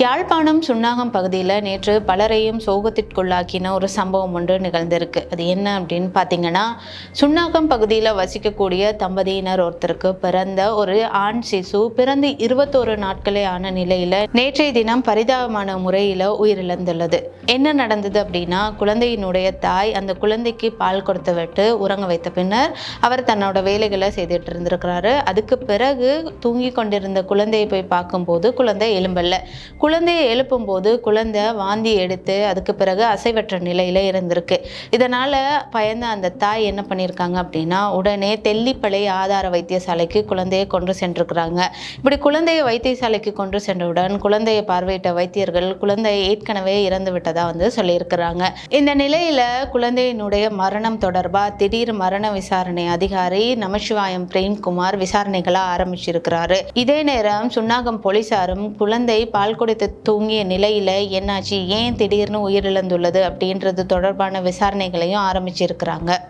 யாழ்ப்பாணம் சுண்ணாகம் பகுதியில் நேற்று பலரையும் சோகத்திற்குள்ளாக்கின ஒரு சம்பவம் ஒன்று நிகழ்ந்திருக்கு. அது என்ன அப்படின்னு பார்த்தீங்கன்னா சுண்ணாகம் பகுதியில் வசிக்கக்கூடிய தம்பதியினர் ஒருத்தருக்கு பிறந்த ஒரு ஆண் சிசு பிறந்து இருபத்தோரு நாட்களே ஆன நிலையில் நேற்றைய தினம் பரிதாபமான முறையில் உயிரிழந்துள்ளது. என்ன நடந்தது அப்படின்னா குழந்தையினுடைய தாய் அந்த குழந்தைக்கு பால் கொடுத்து விட்டு உறங்க வைத்த பின்னர் அவர் தன்னோட வேலைகளை செய்துட்டு இருந்திருக்கிறாரு. அதுக்கு பிறகு தூங்கி கொண்டிருந்த குழந்தையை போய் பார்க்கும்போது குழந்தை எலும்பல்ல குழந்தையை எழுப்பும்போது குழந்தை வாந்தி எடுத்து அதுக்கு பிறகு அசைவற்ற நிலையில் இருந்திருக்கு. இதனால் பயந்த அந்த தாய் என்ன பண்ணியிருக்காங்க அப்படின்னா உடனே தெல்லிப்பளை ஆதார வைத்தியசாலைக்கு குழந்தையை கொண்டு சென்றிருக்கிறாங்க. இப்படி குழந்தையை வைத்தியசாலைக்கு கொண்டு சென்றவுடன் குழந்தையை பார்வையிட்ட வைத்தியர்கள் குழந்தை ஏற்கனவே இறந்து விட்டதாக வந்து சொல்லியிருக்கிறாங்க. இந்த நிலையில் குழந்தையினுடைய மரணம் தொடர்பாக திடீர் மரண விசாரணை அதிகாரி நமசிவாயம் பிரேம்குமார் விசாரணைகளை ஆரம்பிச்சிருக்கிறாரு. இதே நேரம் சுன்னாகம் போலீசாரும் குழந்தை பால்குடி படுத்து தூங்கிய நிலையில் என்னாச்சு? ஏன் திடீர்னு உயிரிழந்துள்ளது? அப்படின்றது தொடர்பான விசாரணைகளையும் ஆரம்பிச்சிருக்கிறாங்க.